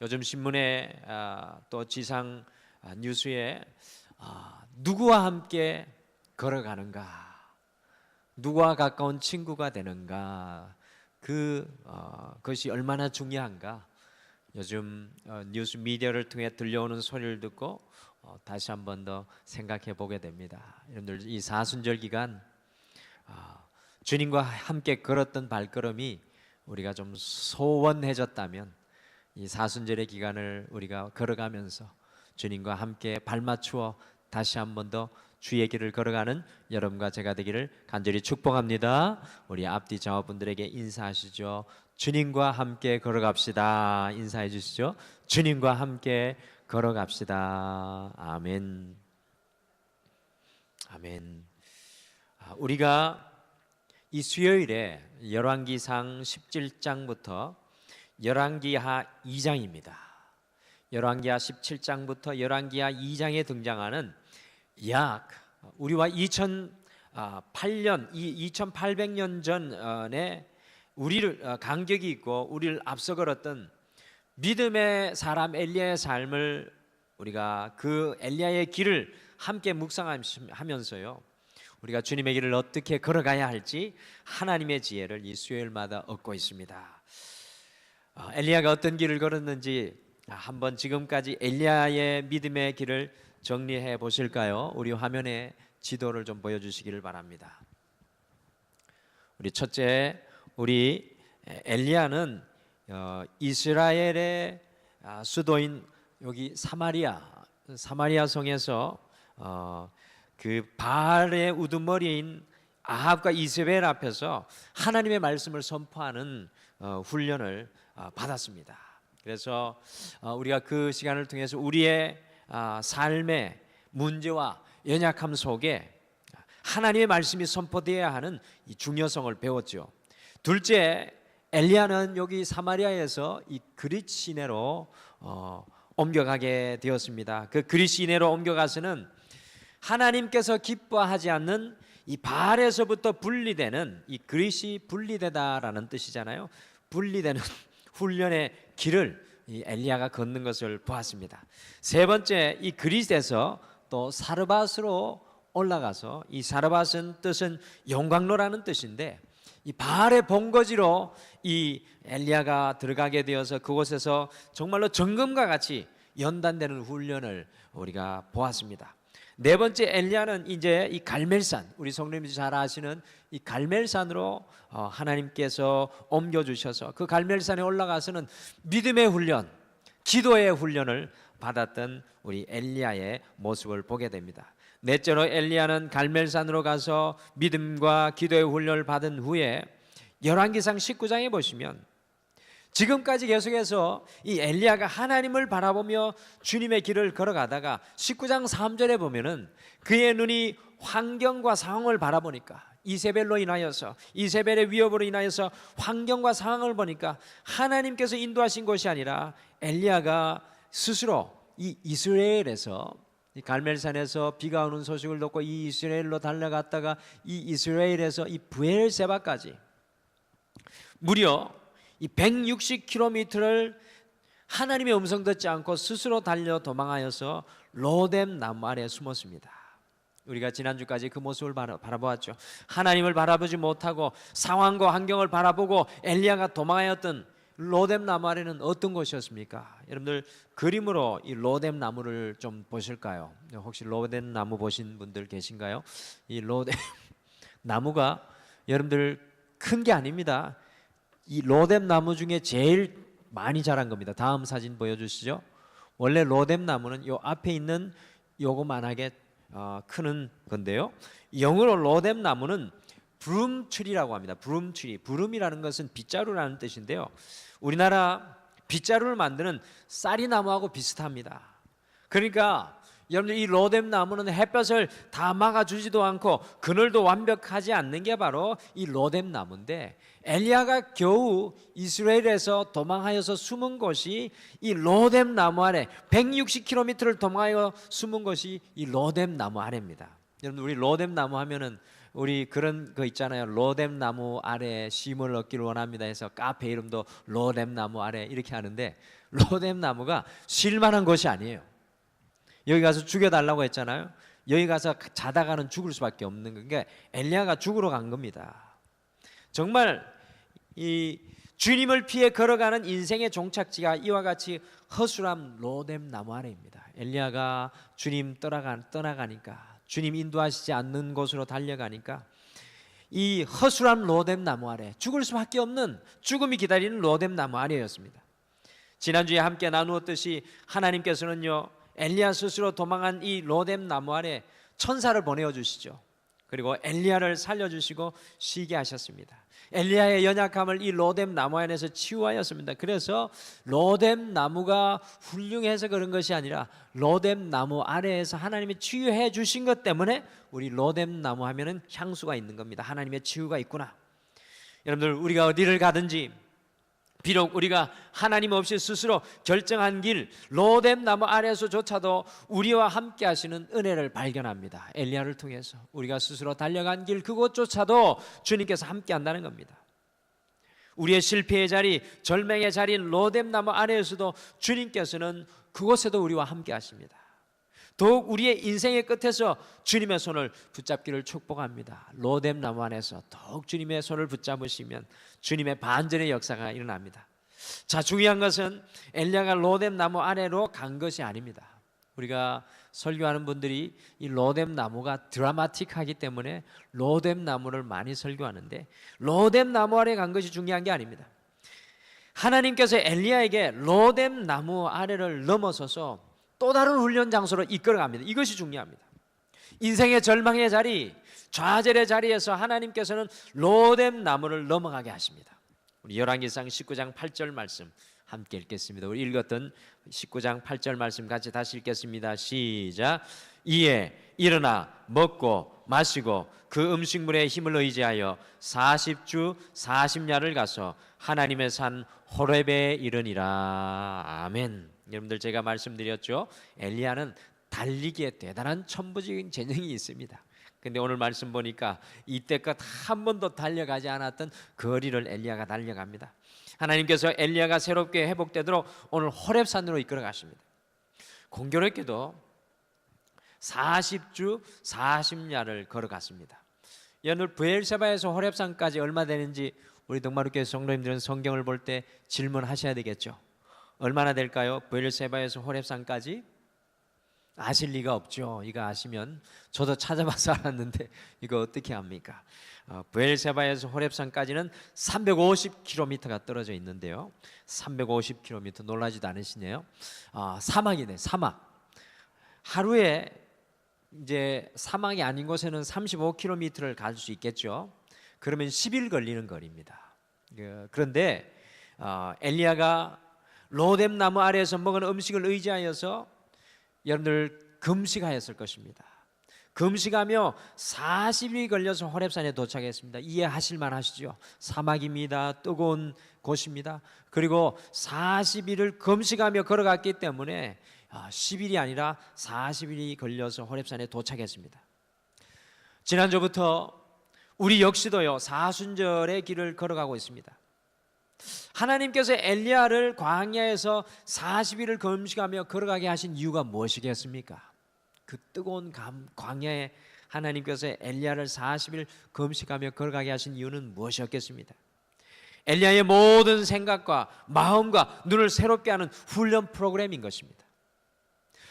요즘 신문에 아, 또 지상 아, 뉴스에 아, 누구와 함께 걸어가는가, 누구와 가까운 친구가 되는가, 그 어, 그것이 얼마나 중요한가. 요즘 어, 뉴스 미디어를 통해 들려오는 소리를 듣고 어, 다시 한 번 더 생각해 보게 됩니다. 여러분들 이 사순절 기간 아, 주님과 함께 걸었던 발걸음이 우리가 좀 소원해졌다면 이 사순절의 기간을 우리가 걸어가면서 주님과 함께 발맞추어 다시 한 번 더 주의 길을 걸어가는 여러분과 제가 되기를 간절히 축복합니다. 우리 앞뒤 자녀분들에게 인사하시죠. 주님과 함께 걸어갑시다. 인사해 주시죠. 주님과 함께 걸어갑시다. 아멘. 아멘. 아, 우리가 이 수요일에 열왕기상 17장부터 열왕기하 2장입니다. 열왕기하 17장부터 열왕기하 2장에 등장하는 약 우리와 2008년 이 2800년 전에 우리를 어, 간격이 있고 우리를 앞서 걸었던 믿음의 사람 엘리야의 삶을 우리가 그 엘리야의 길을 함께 묵상하면서요. 우리가 주님의 길을 어떻게 걸어가야 할지 하나님의 지혜를 이 수요일마다 얻고 있습니다. 어, 엘리야가 어떤 길을 걸었는지 한번 지금까지 엘리야의 믿음의 길을 정리해 보실까요? 우리 화면에 지도를 좀 보여주시기를 바랍니다. 우리 첫째, 우리 엘리야는 어, 이스라엘의 아, 수도인 여기 사마리아 사마리아 성에서 어, 그 바알의 우두머리인 아합과 이세벨 앞에서 하나님의 말씀을 선포하는 어, 훈련을 어, 받았습니다. 그래서 어, 우리가 그 시간을 통해서 우리의 아, 삶의 문제와 연약함 속에 하나님의 말씀이 선포되어야 하는 이 중요성을 배웠죠. 둘째, 엘리야는 여기 사마리아에서 이 그릿 시내로 어, 옮겨가게 되었습니다. 그 그릿 시내로 옮겨가서는 하나님께서 기뻐하지 않는 이 바알에서부터 분리되는 이 그릿이 분리되다라는 뜻이잖아요. 분리되는 훈련의 길을 이 엘리야가 걷는 것을 보았습니다. 세 번째 이 그릿에서 또 사르밧으로 올라가서 이 사르밧은 뜻은 영광로라는 뜻인데 이 바알의 본거지로 이 엘리야가 들어가게 되어서 그곳에서 정말로 정금과 같이 연단되는 훈련을 우리가 보았습니다. 네 번째 엘리야는 이제 이 갈멜산 우리 성령님이 잘 아시는 이 갈멜산으로 어, 하나님께서 옮겨 주셔서 그 갈멜산에 올라가서는 믿음의 훈련, 기도의 훈련을 받았던 우리 엘리야의 모습을 보게 됩니다. 넷째로 엘리야는 갈멜산으로 가서 믿음과 기도의 훈련을 받은 후에 열왕기상 19장에 보시면 지금까지 계속해서 이 엘리야가 하나님을 바라보며 주님의 길을 걸어가다가 19장 3절에 보면은 그의 눈이 환경과 상황을 바라보니까 이세벨로 인하여서 이세벨의 위협으로 인하여서 환경과 상황을 보니까 하나님께서 인도하신 것이 아니라 엘리야가 스스로 이 이스라엘에서 이 갈멜산에서 비가 오는 소식을 듣고 이 이스라엘로 달려갔다가 이 이스라엘에서 이 부엘세바까지 무려 이 160km를 하나님의 음성 듣지 않고 스스로 달려 도망하여서 로뎀 나무 아래 숨었습니다. 우리가 지난주까지 그 모습을 바라, 바라보았죠. 하나님을 바라보지 못하고 상황과 환경을 바라보고 엘리야가 도망하였던 로뎀 나무 아래는 어떤 곳이었습니까? 여러분들 그림으로 이 로뎀 나무를 좀 보실까요? 혹시 로뎀 나무 보신 분들 계신가요? 이 로뎀 나무가 여러분들 큰 게 아닙니다. 이 로뎀 나무 중에 제일 많이 자란 겁니다. 다음 사진 보여주시죠. 원래 로뎀 나무는 요 앞에 있는 요거만하게 어, 크는 건데요. 영어로 로뎀 나무는 브룸트리라고 합니다. 브룸트리. 브룸이라는 것은 빗자루라는 뜻인데요. 우리나라 빗자루를 만드는 쌀이 나무하고 비슷합니다. 그러니까 여러분들 이 로뎀 나무는 햇볕을 다 막아주지도 않고 그늘도 완벽하지 않는 게 바로 이 로뎀 나무인데 엘리야가 겨우 이스라엘에서 도망하여서 숨은 곳이 이 로뎀 나무 아래 160km를 도망하여 숨은 것이 이 로뎀 나무 아래입니다. 여러분 우리 로뎀 나무 하면은 우리 그런 거 있잖아요. 로뎀 나무 아래 쉼을 얻기를 원합니다 해서 카페 이름도 로뎀 나무 아래 이렇게 하는데 로뎀 나무가 실만한 것이 아니에요. 여기 가서 죽여달라고 했잖아요. 여기 가서 자다가는 죽을 수밖에 없는 거니까 엘리야가 죽으러 간 겁니다. 정말 이 주님을 피해 걸어가는 인생의 종착지가 이와 같이 허술함 로뎀 나무 아래입니다. 엘리야가 주님 떠나가, 떠나가니까 주님 인도하시지 않는 곳으로 달려가니까 이 허술함 로뎀 나무 아래 죽을 수밖에 없는 죽음이 기다리는 로뎀 나무 아래였습니다. 지난주에 함께 나누었듯이 하나님께서는요 엘리야 스스로 도망한 이 로뎀 나무 아래 천사를 보내어 주시죠. 그리고 엘리야를 살려 주시고 쉬게 하셨습니다. 엘리야의 연약함을 이 로뎀 나무 안에서 치유하였습니다. 그래서 로뎀 나무가 훌륭해서 그런 것이 아니라 로뎀 나무 아래에서 하나님이 치유해 주신 것 때문에 우리 로뎀 나무 하면은 향수가 있는 겁니다. 하나님의 치유가 있구나. 여러분들 우리가 어디를 가든지 비록 우리가 하나님 없이 스스로 결정한 길 로뎀 나무 아래에서조차도 우리와 함께 하시는 은혜를 발견합니다. 엘리야를 통해서 우리가 스스로 달려간 길 그곳조차도 주님께서 함께 한다는 겁니다. 우리의 실패의 자리, 절맹의 자리인 로뎀 나무 아래에서도 주님께서는 그곳에도 우리와 함께 하십니다. 더욱 우리의 인생의 끝에서 주님의 손을 붙잡기를 축복합니다. 로뎀 나무 안에서 더욱 주님의 손을 붙잡으시면 주님의 반전의 역사가 일어납니다. 자, 중요한 것은 엘리야가 로뎀 나무 아래로 간 것이 아닙니다. 우리가 설교하는 분들이 이 로뎀 나무가 드라마틱하기 때문에 로뎀 나무를 많이 설교하는데 로뎀 나무 아래 간 것이 중요한 게 아닙니다. 하나님께서 엘리야에게 로뎀 나무 아래를 넘어서서 또 다른 훈련 장소로 이끌어 갑니다. 이것이 중요합니다. 인생의 절망의 자리, 좌절의 자리에서 하나님께서는 로뎀 나무를 넘어가게 하십니다. 우리 열왕기상 19장 8절 말씀 함께 읽겠습니다. 우리 읽었던 19장 8절 말씀 같이 다시 읽겠습니다. 시작. 이에 일어나 먹고 마시고 그 음식물의 힘을 의지하여 40주 40야를 가서 하나님의 산 호렙에 이르니라. 아멘. 여러분들 제가 말씀드렸죠. 엘리야는 달리기에 대단한 천부적인 재능이 있습니다. 근데 오늘 말씀 보니까 이때껏 한 번도 달려가지 않았던 거리를 엘리야가 달려갑니다. 하나님께서 엘리야가 새롭게 회복되도록 오늘 호렙산으로 이끌어 가십니다. 공교롭게도 40주 40야를 걸어갔습니다. 오늘 부엘세바에서 호렙산까지 얼마 되는지 우리 동마루교회 성도님들은 성경을 볼 때 질문하셔야 되겠죠. 얼마나 될까요? 부엘세바에서 호렙산까지 아실 리가 없죠. 이거 아시면 저도 찾아봐서 알았는데 이거 어떻게 합니까? 어, 부엘세바에서 호렙산까지는 350km가 떨어져 있는데요. 350km 놀라지도 않으시네요. 어, 사막이네, 사막. 하루에 이제 사막이 아닌 곳에는 35km를 갈 수 있겠죠. 그러면 10일 걸리는 거리입니다. 그, 그런데 어, 엘리야가 로뎀 나무 아래에서 먹은 음식을 의지하여서 여러분들 금식하였을 것입니다. 금식하며 40일 걸려서 호렙산에 도착했습니다. 이해하실 만하시죠? 사막입니다. 뜨거운 곳입니다. 그리고 40일을 금식하며 걸어갔기 때문에 10일이 아, 아니라 40일이 걸려서 호렙산에 도착했습니다. 지난주부터 우리 역시도요 사순절의 길을 걸어가고 있습니다. 하나님께서 엘리야를 광야에서 40일을 금식하며 걸어가게 하신 이유가 무엇이겠습니까? 그 뜨거운 감, 광야에 하나님께서 엘리야를 40일 금식하며 걸어가게 하신 이유는 무엇이었겠습니까? 엘리야의 모든 생각과 마음과 눈을 새롭게 하는 훈련 프로그램인 것입니다.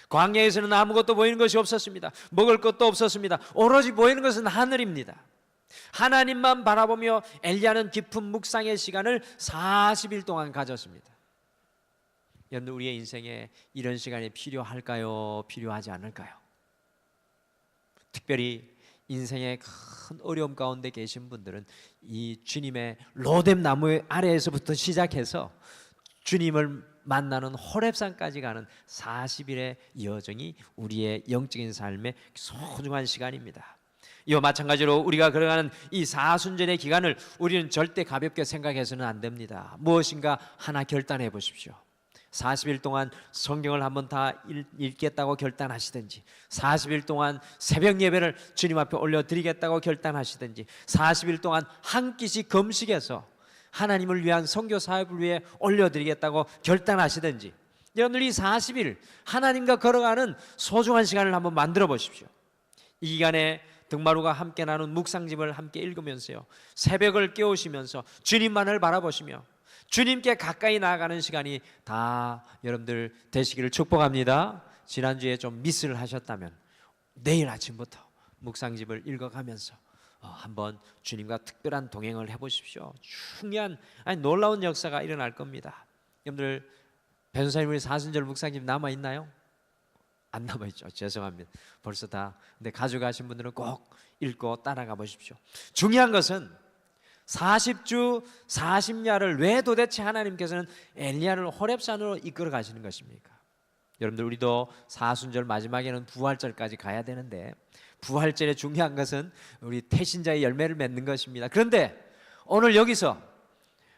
광야에서는 아무것도 보이는 것이 없었습니다. 먹을 것도 없었습니다. 오로지 보이는 것은 하늘입니다. 하나님만 바라보며 엘리야는 깊은 묵상의 시간을 40일 동안 가졌습니다. 여러분 우리의 인생에 이런 시간이 필요할까요? 필요하지 않을까요? 특별히 인생의 큰 어려움 가운데 계신 분들은 이 주님의 로뎀 나무 아래에서부터 시작해서 주님을 만나는 호렙산까지 가는 40일의 여정이 우리의 영적인 삶의 소중한 시간입니다. 이와 마찬가지로 우리가 걸어가는 이 사순절의 기간을 우리는 절대 가볍게 생각해서는 안 됩니다. 무엇인가 하나 결단해 보십시오. 40일 동안 성경을 한번 다 읽 겠다고 결단하시든지 40일 동안 새벽 예배를 주님 앞에 올려 드리겠다고 결단하시든지 40일 동안 한 끼씩 금식해서 하나님을 위한 선교 사역을 위해 올려드리겠다고 결단하시든지 여러분들 이 40일 하나님과 걸어가는 소중한 시간을 한번 만들어 보십시오. 이 기간에 등마루가 함께 나눈 묵상집을 함께 읽으면서요. 새벽을 깨우시면서 주님만을 바라보시며 주님께 가까이 나아가는 시간이 다 여러분들 되시기를 축복합니다. 지난주에 좀 미스를 하셨다면 내일 아침부터 묵상집을 읽어가면서 어, 한번 주님과 특별한 동행을 해보십시오. 중요한 아니 놀라운 역사가 일어날 겁니다. 여러분들 변호사님 우리 사순절 묵상집 남아 있나요? 안 남아 있죠. 죄송합니다. 벌써 다. 근데 가져가신 분들은 꼭 읽고 따라가 보십시오. 중요한 것은 40주 40야를 왜 도대체 하나님께서는 엘리야를 호렙산으로 이끌어 가시는 것입니까? 여러분들 우리도 사순절 마지막에는 부활절까지 가야 되는데 부활절의 중요한 것은 우리 태신자의 열매를 맺는 것입니다. 그런데 오늘 여기서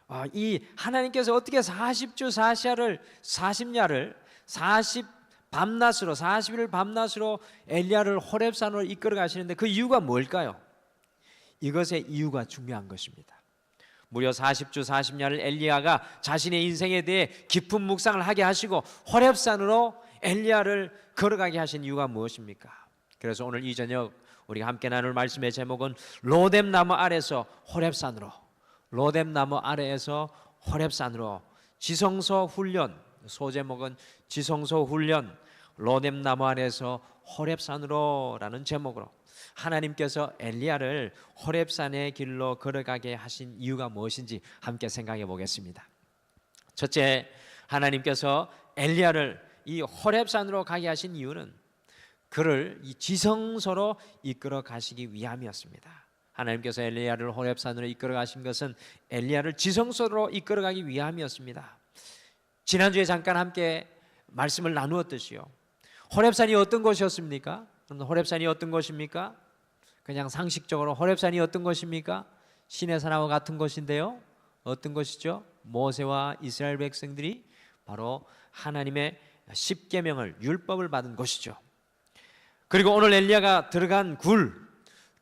아, 이 하나님께서 어떻게 40주 40야를 40야를 40 밤낮으로 40일 밤낮으로 엘리야를 호렙산으로 이끌어 가시는데 그 이유가 뭘까요? 이것의 이유가 중요한 것입니다. 무려 40주 40년을 엘리야가 자신의 인생에 대해 깊은 묵상을 하게 하시고 호렙산으로 엘리야를 걸어가게 하신 이유가 무엇입니까? 그래서 오늘 이 저녁 우리가 함께 나눌 말씀의 제목은 로뎀 나무 아래서 호렙산으로 로뎀 나무 아래에서 호렙산으로 지성소 훈련 소제목은 지성소 훈련 로뎀 나무 아래에서 호렙산으로라는 제목으로 하나님께서 엘리야를 호렙산의 길로 걸어가게 하신 이유가 무엇인지 함께 생각해 보겠습니다. 첫째, 하나님께서 엘리야를 이 호렙산으로 가게 하신 이유는 그를 이 지성소로 이끌어 가시기 위함이었습니다. 하나님께서 엘리야를 호렙산으로 이끌어 가신 것은 엘리야를 지성소로 이끌어 가기 위함이었습니다. 지난주에 잠깐 함께 말씀을 나누었듯이요. 호렙산이 어떤 곳이었습니까? 그럼 호렙산이 어떤 곳입니까? 그냥 상식적으로 호렙산이 어떤 곳입니까? 신의 산하고 같은 곳인데요. 어떤 것이죠? 모세와 이스라엘 백성들이 바로 하나님의 십계명을 율법을 받은 곳이죠. 그리고 오늘 엘리야가 들어간 굴,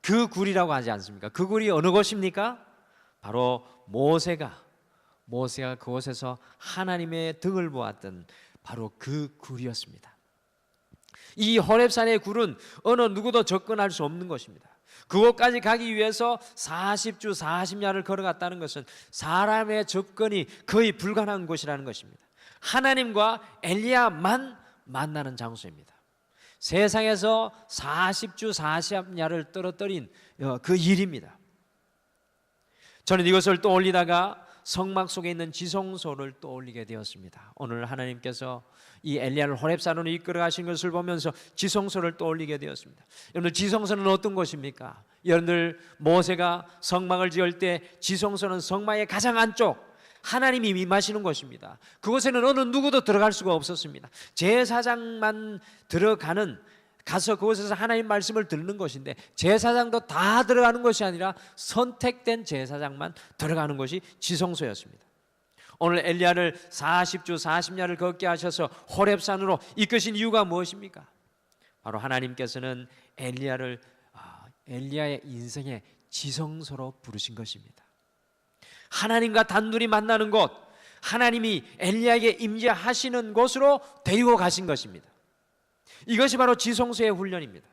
그 굴이라고 하지 않습니까? 그 굴이 어느 곳입니까? 바로 모세가 모세가 그곳에서 하나님의 등을 보았던 바로 그 굴이었습니다. 이 호렙산의 굴은 어느 누구도 접근할 수 없는 것입니다. 그곳까지 가기 위해서 40주 40야를 걸어갔다는 것은 사람의 접근이 거의 불가능한 곳이라는 것입니다. 하나님과 엘리야만 만나는 장소입니다. 세상에서 40주 40야를 떨어뜨린 어, 그 일입니다. 저는 이것을 떠올리다가 성막 속에 있는 지성소를 떠올리게 되었습니다. 오늘 하나님께서 이 엘리야를 호렙산으로 이끌어 가신 것을 보면서 지성소를 떠올리게 되었습니다. 여러분들 지성소는 어떤 곳입니까? 여러분들 모세가 성막을 지을 때 지성소는 성막의 가장 안쪽 하나님이 임하시는 곳입니다. 그곳에는 어느 누구도 들어갈 수가 없었습니다. 제사장만 들어가는 가서 그곳에서 하나님 말씀을 듣는 것인데 제사장도 다 들어가는 것이 아니라 선택된 제사장만 들어가는 것이 지성소였습니다. 오늘 엘리야를 40주 40년을 걷게 하셔서 호렙산으로 이끄신 이유가 무엇입니까? 바로 하나님께서는 엘리야를 아, 엘리야의 인생의 지성소로 부르신 것입니다. 하나님과 단둘이 만나는 곳, 하나님이 엘리야에게 임재하시는 곳으로 데리고 가신 것입니다. 이것이 바로 지성소의 훈련입니다.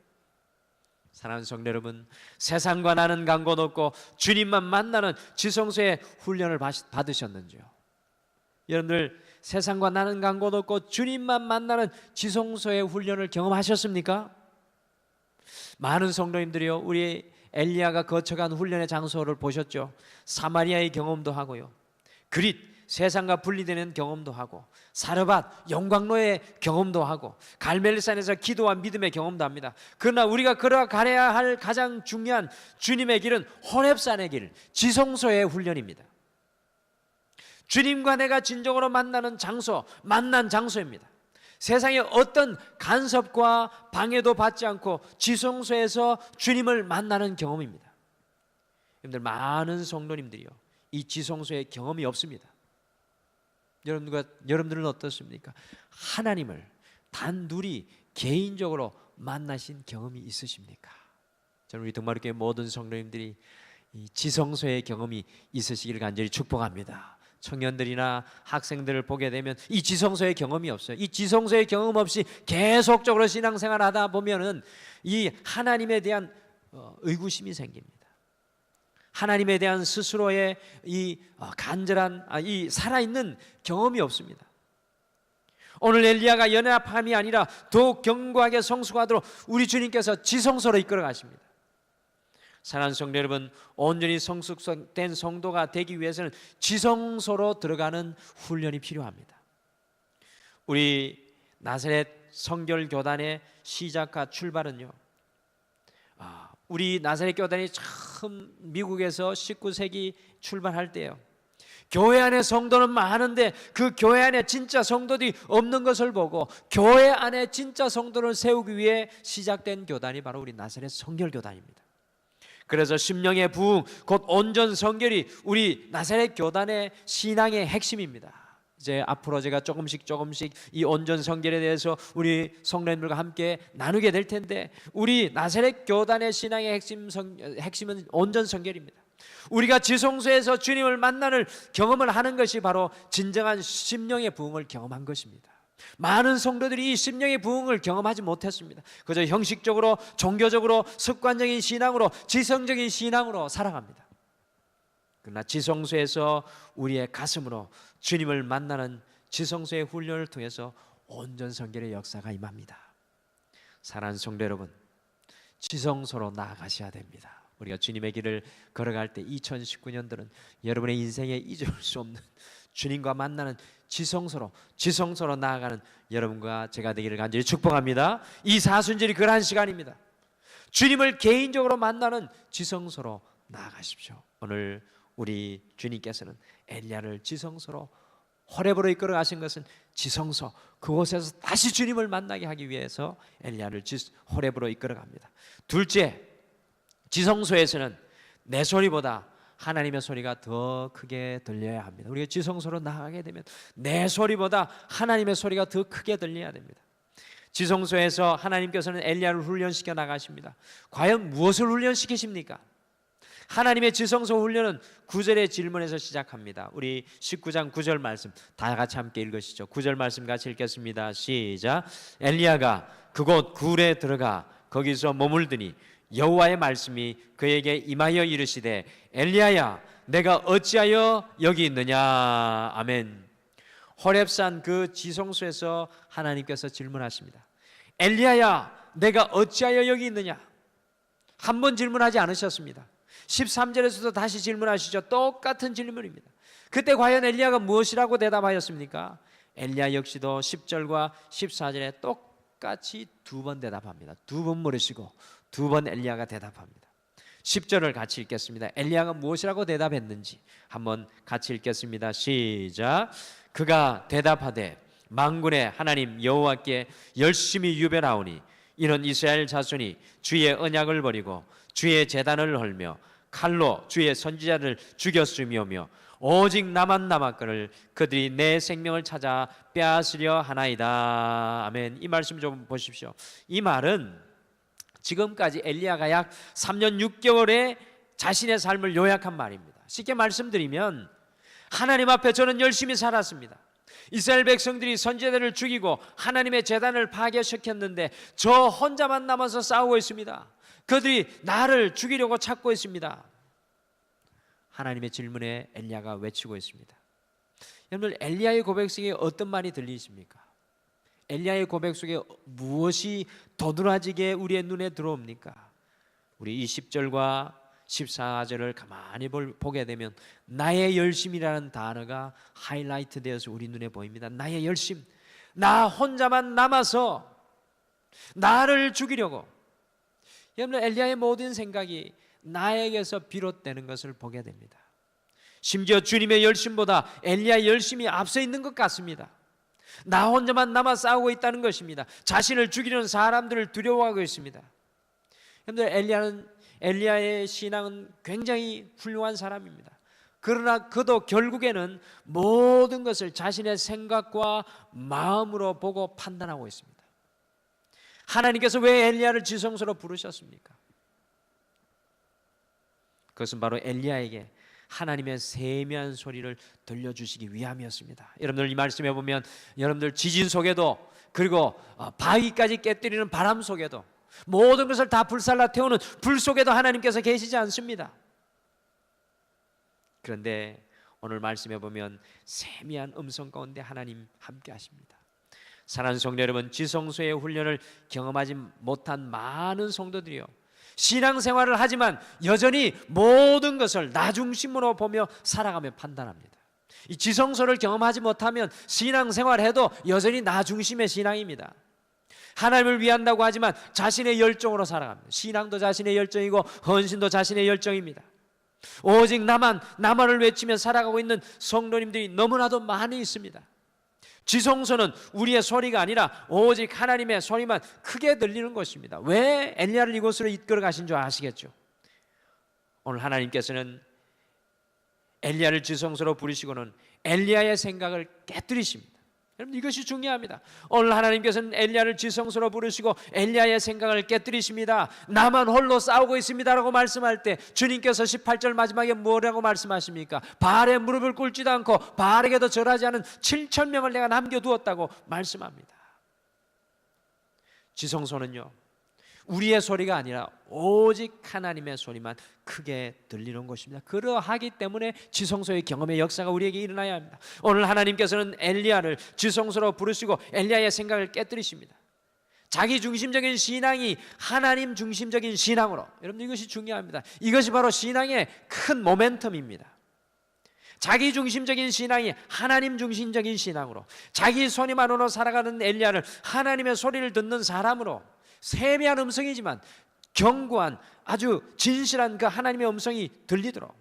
사랑하는 성도 여러분, 세상과 나는 간곳 없고 주님만 만나는 지성소의 훈련을 받으셨는지요? 여러분들 세상과 나는 간곳 없고 주님만 만나는 지성소의 훈련을 경험하셨습니까? 많은 성도님들이요, 우리 엘리야가 거쳐간 훈련의 장소를 보셨죠? 사마리아의 경험도 하고요, 그릿 세상과 분리되는 경험도 하고 사르밧 영광로의 경험도 하고 갈멜산에서 기도와 믿음의 경험도 합니다. 그러나 우리가 걸어가야 할 가장 중요한 주님의 길은 호렙산의 길, 지성소의 훈련입니다. 주님과 내가 진정으로 만나는 장소, 만난 장소입니다. 세상의 어떤 간섭과 방해도 받지 않고 지성소에서 주님을 만나는 경험입니다. 여러분들 많은 성도님들이요. 이 지성소의 경험이 없습니다. 여러분과 여러분들은 어떻습니까? 하나님을 단둘이 개인적으로 만나신 경험이 있으십니까? 저는 우리 동마르교회 모든 성도님들이 이 지성소의 경험이 있으시기를 간절히 축복합니다. 청년들이나 학생들을 보게 되면 이 지성소의 경험이 없어요. 이 지성소의 경험 없이 계속적으로 신앙생활 하다 보면은 이 하나님에 대한 어, 의구심이 생깁니다. 하나님에 대한 스스로의 이 어, 간절한 아, 이 살아있는 경험이 없습니다. 오늘 엘리야가 연합함이 아니라 더욱 견고하게 성숙하도록 우리 주님께서 지성소로 이끌어 가십니다. 사랑하는 성도 여러분, 온전히 성숙된 성도가 되기 위해서는 지성소로 들어가는 훈련이 필요합니다. 우리 나사렛 성결 교단의 시작과 출발은요. 아, 우리 나사렛 교단이 처음 미국에서 19세기 출발할 때요. 교회 안에 성도는 많은데 그 교회 안에 진짜 성도들이 없는 것을 보고 교회 안에 진짜 성도를 세우기 위해 시작된 교단이 바로 우리 나사렛 성결 교단입니다. 그래서 심령의 부흥 곧 온전 성결이 우리 나사렛 교단의 신앙의 핵심입니다. 이제 앞으로 제가 조금씩 조금씩 이 온전 성결에 대해서 우리 성도님들과 함께 나누게 될 텐데 우리 나사렛 교단의 신앙의 핵심 성, 핵심은 온전 성결입니다. 우리가 지성소에서 주님을 만나는 경험을 하는 것이 바로 진정한 심령의 부흥을 경험한 것입니다. 많은 성도들이 이 심령의 부흥을 경험하지 못했습니다. 그저 형식적으로 종교적으로 습관적인 신앙으로 지성적인 신앙으로 살아갑니다. 그러나 지성소에서 우리의 가슴으로 주님을 만나는 지성소의 훈련을 통해서 온전 성결의 역사가 임합니다. 사랑하는 성도 여러분, 지성소로 나아가셔야 됩니다. 우리가 주님의 길을 걸어갈 때 2019년들은 여러분의 인생에 잊을 수 없는 주님과 만나는 지성소로 지성소로 나아가는 여러분과 제가 되기를 간절히 축복합니다. 이 사순절이 그러한 시간입니다. 주님을 개인적으로 만나는 지성소로 나아가십시오. 오늘 우리 주님께서는 엘리야를 지성소로 호렙으로 이끌어 가신 것은 지성소 그곳에서 다시 주님을 만나게 하기 위해서 엘리야를 호렙으로 이끌어 갑니다. 둘째 지성소에서는 내 소리보다 하나님의 소리가 더 크게 들려야 합니다. 우리가 지성소로 나가게 되면 내 소리보다 하나님의 소리가 더 크게 들려야 됩니다. 지성소에서 하나님께서는 엘리야를 훈련시켜 나가십니다. 과연 무엇을 훈련시키십니까? 하나님의 지성소 훈련은 9절의 질문에서 시작합니다. 우리 19장 9절 말씀 다 같이 함께 읽으시죠. 9절 말씀 같이 읽겠습니다. 시작. 엘리야가 그곳 굴에 들어가 거기서 머물더니 여호와의 말씀이 그에게 임하여 이르시되 엘리야야 내가 어찌하여 여기 있느냐 아멘. 호렙산 그 지성소에서 하나님께서 질문하십니다. 엘리야야 내가 어찌하여 여기 있느냐? 한 번 질문하지 않으셨습니다. 13절에서도 다시 질문하시죠. 똑같은 질문입니다. 그때 과연 엘리야가 무엇이라고 대답하였습니까? 엘리야 역시도 10절과 14절에 똑같이 두 번 대답합니다. 두 번 물으시고 두 번 엘리야가 대답합니다. 10절을 같이 읽겠습니다. 엘리야가 무엇이라고 대답했는지 한번 같이 읽겠습니다. 시작. 그가 대답하되 만군의 하나님 여호와께 열심히 유별하오니 이는 이스라엘 자손이 주의 언약을 버리고 주의 재단을 헐며 칼로 주의 선지자를 죽였으며며 오직 나만 남았거늘 그들이 내 생명을 찾아 빼앗으려 하나이다. 아멘. 이 말씀 좀 보십시오. 이 말은 지금까지 엘리야가 약 3년 6개월의 자신의 삶을 요약한 말입니다. 쉽게 말씀드리면 하나님 앞에 저는 열심히 살았습니다. 이스라엘 백성들이 선제들을 죽이고 하나님의 재단을 파괴시켰는데 저 혼자만 남아서 싸우고 있습니다. 그들이 나를 죽이려고 찾고 있습니다. 하나님의 질문에 엘리야가 외치고 있습니다. 여러분 엘리야의 고백 속에 어떤 말이 들리십니까? 엘리야의 고백 속에 무엇이 도드라지게 우리의 눈에 들어옵니까? 우리 20절과 14절을 가만히 볼, 보게 되면 나의 열심이라는 단어가 하이라이트 되어서 우리 눈에 보입니다. 나의 열심. 나 혼자만 남아서 나를 죽이려고. 여러분 엘리야의 모든 생각이 나에게서 비롯되는 것을 보게 됩니다. 심지어 주님의 열심보다 엘리야의 열심이 앞서 있는 것 같습니다. 나 혼자만 남아 싸우고 있다는 것입니다. 자신을 죽이려는 사람들을 두려워하고 있습니다. 여러분들 엘리야는 엘리야의 신앙은 굉장히 훌륭한 사람입니다. 그러나 그도 결국에는 모든 것을 자신의 생각과 마음으로 보고 판단하고 있습니다. 하나님께서 왜 엘리야를 지성소로 부르셨습니까? 그것은 바로 엘리야에게 하나님의 세미한 소리를 들려주시기 위함이었습니다. 여러분들 이 말씀해 보면 여러분들 지진 속에도 그리고 어, 바위까지 깨뜨리는 바람 속에도 모든 것을 다 불살라 태우는 불 속에도 하나님께서 계시지 않습니다. 그런데 오늘 말씀해 보면 세미한 음성 가운데 하나님 함께 하십니다. 사랑하는 성도 여러분, 지성소의 훈련을 경험하지 못한 많은 성도들이요. 신앙생활을 하지만 여전히 모든 것을 나 중심으로 보며 살아가며 판단합니다. 이 지성소를 경험하지 못하면 신앙생활해도 여전히 나 중심의 신앙입니다. 하나님을 위한다고 하지만 자신의 열정으로 살아갑니다. 신앙도 자신의 열정이고 헌신도 자신의 열정입니다. 오직 나만 나만을 외치며 살아가고 있는 성도님들이 너무나도 많이 있습니다. 지성소는 우리의 소리가 아니라 오직 하나님의 소리만 크게 들리는 것입니다. 왜 엘리야를 이곳으로 이끌어 가신 줄 아시겠죠? 오늘 하나님께서는 엘리야를 지성소로 부르시고는 엘리야의 생각을 깨뜨리십니다. 여러분 이것이 중요합니다. 오늘 하나님께서는 엘리야를 지성소로 부르시고 엘리야의 생각을 깨뜨리십니다. 나만 홀로 싸우고 있습니다라고 말씀할 때 주님께서 18절 마지막에 뭐라고 말씀하십니까? 바알에 무릎을 꿇지도 않고 바알에게도 절하지 않은 7천 명을 내가 남겨 두었다고 말씀합니다. 지성소는요 우리의 소리가 아니라 오직 하나님의 소리만 크게 들리는 것입니다. 그러하기 때문에 지성소의 경험의 역사가 우리에게 일어나야 합니다. 오늘 하나님께서는 엘리야를 지성소로 부르시고 엘리야의 생각을 깨뜨리십니다. 자기 중심적인 신앙이 하나님 중심적인 신앙으로 여러분 이것이 중요합니다. 이것이 바로 신앙의 큰 모멘텀입니다. 자기 중심적인 신앙이 하나님 중심적인 신앙으로 자기 손이만으로 살아가는 엘리야를 하나님의 소리를 듣는 사람으로 세미한 음성이지만 견고한 아주 진실한 그 하나님의 음성이 들리도록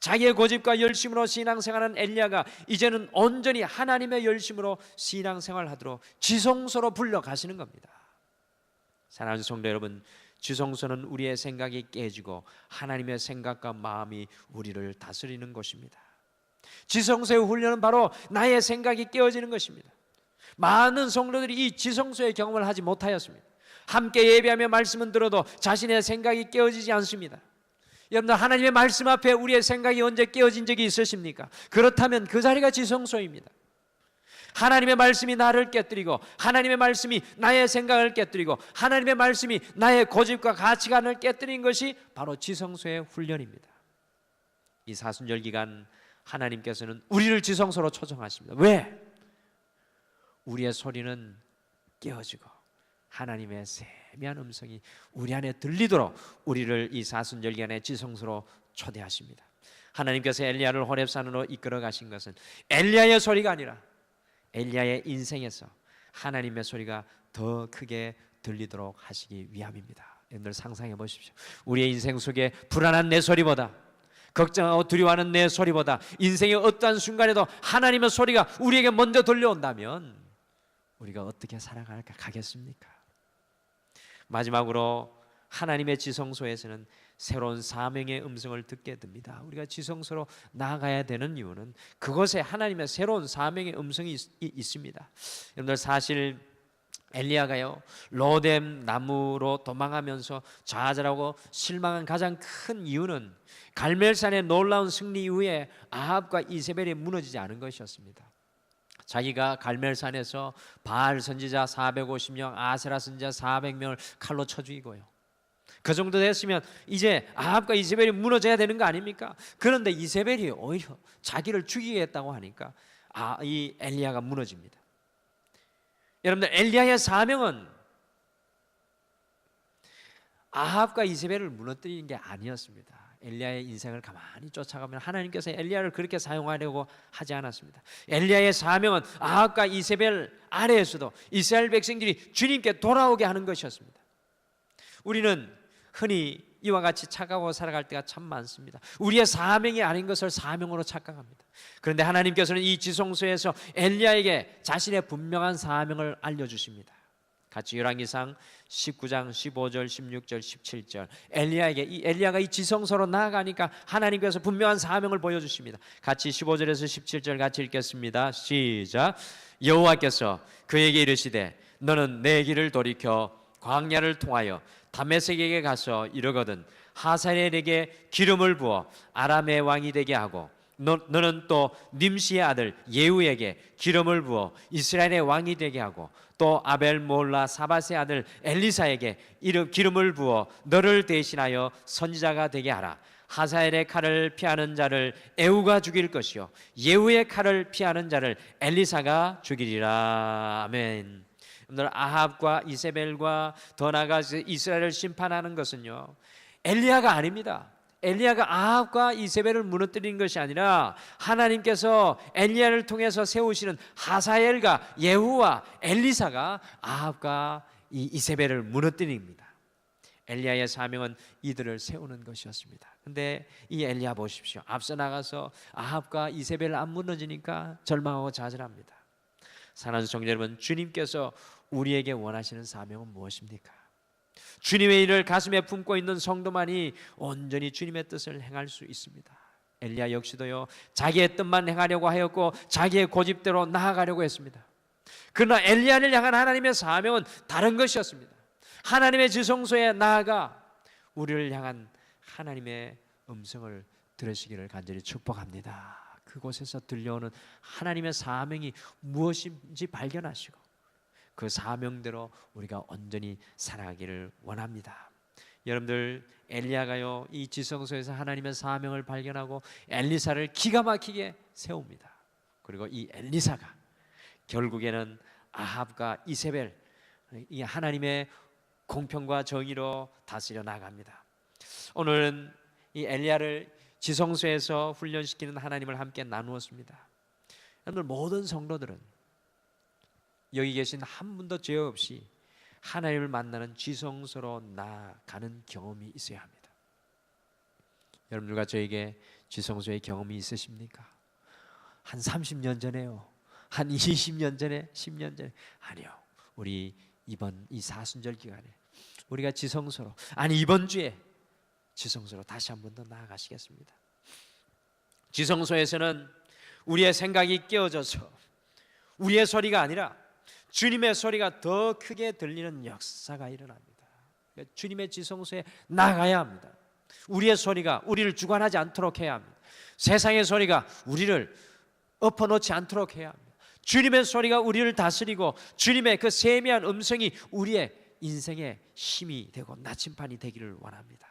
자기의 고집과 열심으로 신앙생활하는 엘리야가 이제는 온전히 하나님의 열심으로 신앙생활하도록 지성소로 불러가시는 겁니다. 사랑하는 성도 여러분, 지성소는 우리의 생각이 깨지고 하나님의 생각과 마음이 우리를 다스리는 것입니다. 지성소의 훈련은 바로 나의 생각이 깨어지는 것입니다. 많은 성도들이 이 지성소의 경험을 하지 못하였습니다. 함께 예배하며 말씀은 들어도 자신의 생각이 깨어지지 않습니다. 여러분들 하나님의 말씀 앞에 우리의 생각이 언제 깨어진 적이 있으십니까? 그렇다면 그 자리가 지성소입니다. 하나님의 말씀이 나를 깨뜨리고 하나님의 말씀이 나의 생각을 깨뜨리고 하나님의 말씀이 나의 고집과 가치관을 깨뜨린 것이 바로 지성소의 훈련입니다. 이 사순절 기간 하나님께서는 우리를 지성소로 초청하십니다. 왜? 우리의 소리는 깨어지고 하나님의 세미한 음성이 우리 안에 들리도록 우리를 이 사순절 기간의 지성소로 초대하십니다. 하나님께서 엘리야를 호렙산으로 이끌어 가신 것은 엘리야의 소리가 아니라 엘리야의 인생에서 하나님의 소리가 더 크게 들리도록 하시기 위함입니다. 여러분들 상상해 보십시오. 우리의 인생 속에 불안한 내 소리보다 걱정하고 두려워하는 내 소리보다 인생의 어떠한 순간에도 하나님의 소리가 우리에게 먼저 들려온다면 우리가 어떻게 살아갈까 가겠습니까? 마지막으로 하나님의 지성소에서는 새로운 사명의 음성을 듣게 됩니다. 우리가 지성소로 나아가야 되는 이유는 그곳에 하나님의 새로운 사명의 음성이 있, 습니다 여러분들 사실 엘리야가요 로뎀 나무로 도망하면서 좌절하고 실망한 가장 큰 이유는 갈멜산의 놀라운 승리 이후에 아합과 이세벨이 무너지지 않은 것이었습니다. 자기가 갈멜산에서 바알 선지자 450명, 아세라 선지자 400명을 칼로 쳐 죽이고요. 그 정도 됐으면 이제 아합과 이세벨이 무너져야 되는 거 아닙니까? 그런데 이세벨이 오히려 자기를 죽이겠다고 하니까 아, 이 엘리야가 무너집니다. 여러분들 엘리야의 사명은 아합과 이세벨을 무너뜨리는 게 아니었습니다. 엘리야의 인생을 가만히 쫓아가면 하나님께서 엘리야를 그렇게 사용하려고 하지 않았습니다. 엘리야의 사명은 아합과 이세벨 아래에서도 이스라엘 백성들이 주님께 돌아오게 하는 것이었습니다. 우리는 흔히 이와 같이 착각하고 살아갈 때가 참 많습니다. 우리의 사명이 아닌 것을 사명으로 착각합니다. 그런데 하나님께서는 이 지성소에서 엘리야에게 자신의 분명한 사명을 알려 주십니다. 같이 열왕기상 19장 15절 16절 17절 엘리야에게 이 엘리야가 이 지성소로 나아가니까 하나님께서 분명한 사명을 보여주십니다. 같이 15절에서 17절 같이 읽겠습니다. 시작 여호와께서 그에게 이르시되 너는 내 길을 돌이켜 광야를 통하여 다메섹에게 가서 이르거든 하사엘에게 기름을 부어 아람의 왕이 되게 하고 너, 너는 또 님시의 아들 예후에게 기름을 부어 이스라엘의 왕이 되게 하고 또 아벨 몰라 사바스의 아들 엘리사에게 이름 기름을 부어 너를 대신하여 선지자가 되게 하라 하사엘의 칼을 피하는 자를 에후가 죽일 것이요 예후의 칼을 피하는 자를 엘리사가 죽이리라 아멘. 오늘 아합과 이세벨과 더 나아가 이스라엘을 심판하는 것은요 엘리야가 아닙니다. 엘리야가 아합과 이세벨을 무너뜨린 것이 아니라 하나님께서 엘리야를 통해서 세우시는 하사엘과 예후와 엘리사가 아합과 이 이세벨을 무너뜨립니다. 엘리야의 사명은 이들을 세우는 것이었습니다. 근데 이 엘리야 보십시오. 앞서 나가서 아합과 이세벨을 안 무너지니까 절망하고 좌절합니다. 사랑하는 성도 여러분, 주님께서 우리에게 원하시는 사명은 무엇입니까? 주님의 일을 가슴에 품고 있는 성도만이 온전히 주님의 뜻을 행할 수 있습니다. 엘리야 역시도요 자기의 뜻만 행하려고 하였고 자기의 고집대로 나아가려고 했습니다. 그러나 엘리야를 향한 하나님의 사명은 다른 것이었습니다. 하나님의 지성소에 나아가 우리를 향한 하나님의 음성을 들으시기를 간절히 축복합니다. 그곳에서 들려오는 하나님의 사명이 무엇인지 발견하시고 그 사명대로 우리가 온전히 살아가기를 원합니다. 여러분들 엘리야가요 이 지성소에서 하나님의 사명을 발견하고 엘리사를 기가 막히게 세웁니다. 그리고 이 엘리사가 결국에는 아합과 이세벨 이 하나님의 공평과 정의로 다스려 나갑니다. 오늘은 이 엘리야를 지성소에서 훈련시키는 하나님을 함께 나누었습니다. 여러분 모든 성도들은 여기 계신 한 분도 죄 없이 하나님을 만나는 지성소로 나가는 경험이 있어야 합니다. 여러분들과 저에게 지성소의 경험이 있으십니까? 한 30년 전에요. 한 20년 전에, 10년 전에 아니요. 우리 이번 이 사순절 기간에 우리가 지성소로 아니 이번 주에 지성소로 다시 한 번 더 나아가시겠습니다. 지성소에서는 우리의 생각이 깨어져서 우리의 소리가 아니라 주님의 소리가 더 크게 들리는 역사가 일어납니다. 그러니까 주님의 지성소에 나가야 합니다. 우리의 소리가 우리를 주관하지 않도록 해야 합니다. 세상의 소리가 우리를 엎어놓지 않도록 해야 합니다. 주님의 소리가 우리를 다스리고 주님의 그 세미한 음성이 우리의 인생의 힘이 되고 나침판이 되기를 원합니다.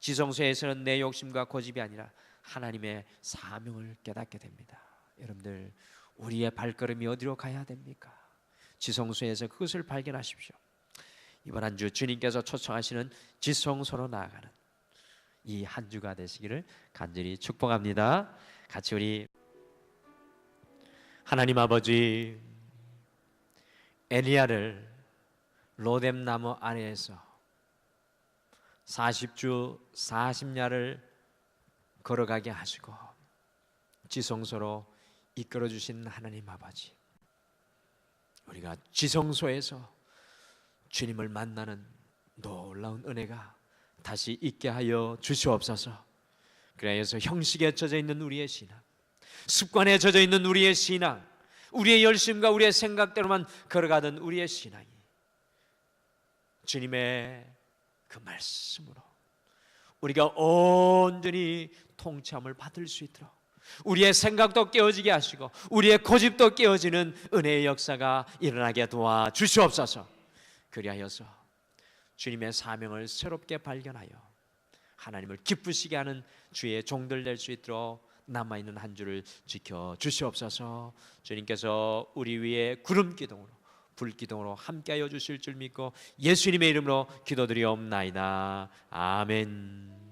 지성소에서는 내 욕심과 고집이 아니라 하나님의 사명을 깨닫게 됩니다. 여러분들 우리의 발걸음이 어디로 가야 됩니까? 지성소에서 그것을 발견하십시오. 이번 한 주 주님께서 초청하시는 지성소로 나아가는 이 한 주가 되시기를 간절히 축복합니다. 같이 우리 하나님 아버지 엘리야를 로뎀 나무 아래에서 40주 40야를 걸어가게 하시고 지성소로 이끌어 주신 하나님 아버지 우리가 지성소에서 주님을 만나는 놀라운 은혜가 다시 있게 하여 주시옵소서. 그래서 형식에 젖어 있는 우리의 신앙, 습관에 젖어 있는 우리의 신앙, 우리의 열심과 우리의 생각대로만 걸어가던 우리의 신앙이 주님의 그 말씀으로 우리가 온전히 통참을 받을 수 있도록 우리의 생각도 깨어지게 하시고 우리의 고집도 깨어지는 은혜의 역사가 일어나게 도와 주시옵소서. 그리하여서 주님의 사명을 새롭게 발견하여 하나님을 기쁘시게 하는 주의 종들 될 수 있도록 남아 있는 한 주를 지켜 주시옵소서. 주님께서 우리 위에 구름 기둥으로 불 기둥으로 함께하여 주실 줄 믿고 예수님의 이름으로 기도드리옵나이다. 아멘.